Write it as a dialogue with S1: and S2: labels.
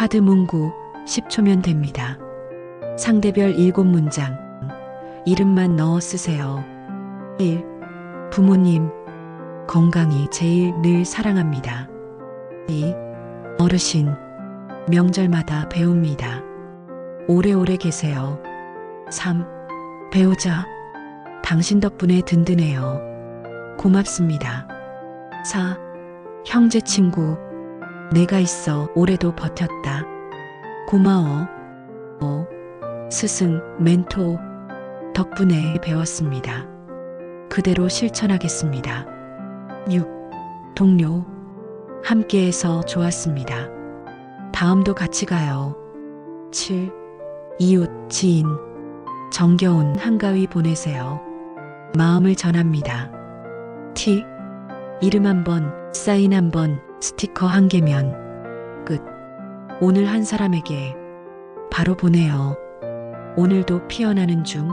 S1: 카드 문구 10초면 됩니다. 상대별 7문장. 이름만 넣어 쓰세요. 1. 부모님. 건강이 제일 늘 사랑합니다. 2. 어르신. 명절마다 배웁니다. 오래오래 계세요. 3. 배우자. 당신 덕분에 든든해요. 고맙습니다. 4. 형제 친구. 내가 있어 올해도 버텼다. 고마워. 5. 스승, 멘토. 덕분에 배웠습니다. 그대로 실천하겠습니다. 6. 동료. 함께해서 좋았습니다. 다음도 같이 가요. 7. 이웃, 지인. 정겨운 한가위 보내세요. 마음을 전합니다. T. 이름 한 번, 사인 한 번, 스티커 한 개면 끝. 오늘 한 사람에게 바로 보내요. 오늘도 피어나는 중